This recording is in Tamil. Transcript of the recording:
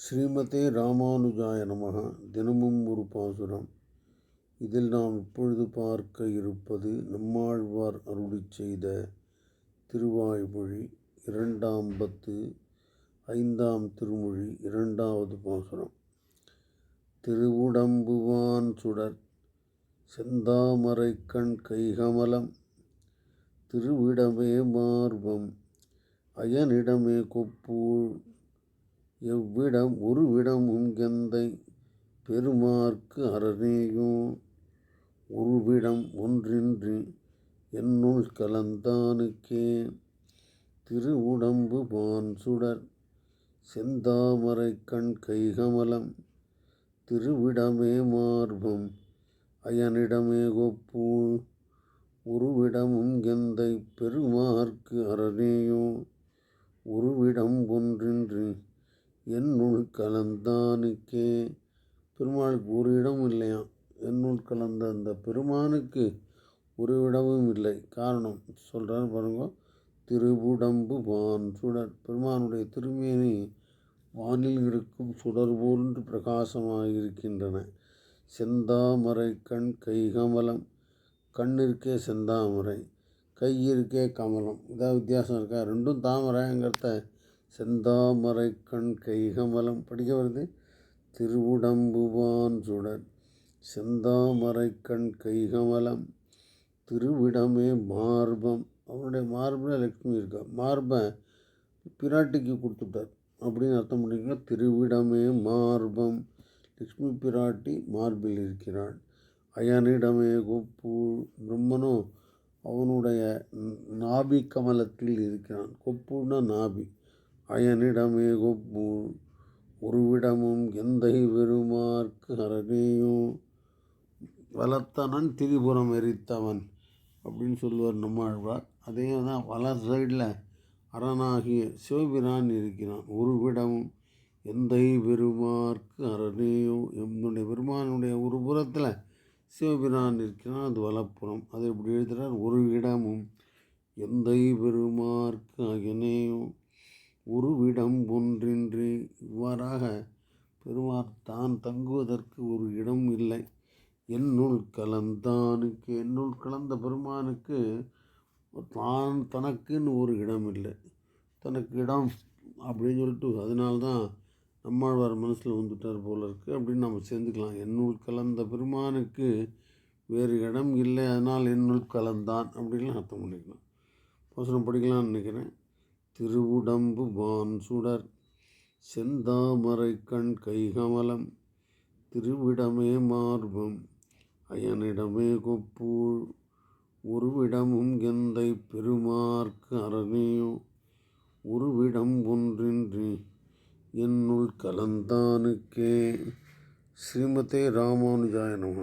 ஸ்ரீமதே ராமானுஜாய நமக. தினமும் ஒரு பாசுரம். இதில் நாம் இப்பொழுது பார்க்க இருப்பது நம்மாழ்வார் அருளி செய்த திருவாய்மொழி இரண்டாம் பத்து ஐந்தாம் திருமொழி இரண்டாவது பாசுரம். திருவுடம்புவான் சுடர் செந்தாமரை கண் கைகமலம் திருவிடமே மார்பம் அயனிடமே கொப்பூழ் எவ்விடம் ஒருவிடமும் கெந்தை பெருமார்க்கு அரணேயும் உருவிடம் ஒன்றின்றி என்னுள் கலந்தானுக்கே? திருவுடம்பு பான் சுடர் செந்தாமரை கண் கைகமலம் திருவிடமே மார்பம் அயனிடமே கொப்பூழ் உருவிடமும் கெந்தை பெருமார்க்கு அரணேயோ உருவிடம் ஒன்றின்றி என்னுள் கலந்தானுக்கே. பெருமாளுக்கு ஒரு இடம் இல்லையாம். என்னுள் கலந்த அந்த பெருமானுக்கு ஒரு இடமும் இல்லை. காரணம் சொல்கிறார் பாருங்க திருவுடம்பு வான் சுடர். பெருமானுடைய திருமேனி வானில் இருக்கும் சுடர் போன்று பிரகாசமாக இருக்கின்றன செந்தாமரை கண் கைகமலம். கண்ணிற்கே செந்தாமரை கையிருக்கே கமலம். இதான் வித்தியாசம் இருக்கா? ரெண்டும் தாமரைங்கிறத செந்தாமரை கண் கைகமலம் படிக்க வருது. திருவுடம்புவான் சுடர். செந்தாமரை கண் கைகமலம். திருவிடமே மார்பம். அவருடைய மார்பில் லக்ஷ்மி இருக்கா? மார்பை பிராட்டிக்கு கொடுத்துட்டார். அப்படின்னு அர்த்தம் பண்ணிங்கன்னா திருவிடமே மார்பம். லக்ஷ்மி பிராட்டி மார்பில் இருக்கிறாள். அயனிடமே கொப்பு பிரம்மனும் அவனுடைய நாபி கமலத்தில் இருக்கிறான். கொப்புன்னா நாபி. அயனிடமே கொப்பு. ஒருவிடமும் எந்தை பெருமார்க்கு அரணேயும் வளர்த்தனன் திரிபுரம் எரித்தவன் அப்படின்னு சொல்லுவார் நம்மாழ்வார். அதே தான் வல சைடில் அரணாகிய சிவபிரான் இருக்கிறான். ஒருவிடமும் எந்தை பெருமார்க்கு அரணேயும் என்னுடைய பெருமானுடைய ஒரு புறத்தில் சிவபிரான் இருக்கிறான் அது வலப்புறம். அதை எப்படி எழுதுகிறார் ஒரு இடமும் எந்தை பெருமார்க்கு அகனேயும் உருவிடம் ஒன்றின்றி இவ்வாறாக பெருமார் தான் தங்குவதற்கு ஒரு இடம் இல்லை. என்னுள் கலந்தானுக்கு என்னுள் கலந்த பெருமானுக்கு தான் தனக்குன்னு ஒரு இடம் இல்லை. தனக்கு இடம் அப்படின்னு சொல்லிட்டு அதனால்தான் நம்மாழ்வார் மனசில் வந்துட்டார் போல இருக்குது அப்படின்னு நம்ம சேர்ந்துக்கலாம். என்னுள் கலந்த பெருமானுக்கு வேறு இடம் இல்லை. அதனால் என்னுள் கலந்தான் அப்படின்லாம் அர்த்தம் பண்ணிக்கலாம். வசனம் படிக்கலாம்னு நினைக்கிறேன். திருவுடம்பு வான் சுடர் செந்தாமரை கண் கைகமலம் திருவிடமே மார்பம் அயனிடமே கொப்பூழ் உருவிடமும் எந்தை பெருமார்க்கு அரணேயோ உருவிடம் ஒன்றின்றி என்னுள் கலந்தானுக்கே. ஸ்ரீமதே ராமானுஜாய நம.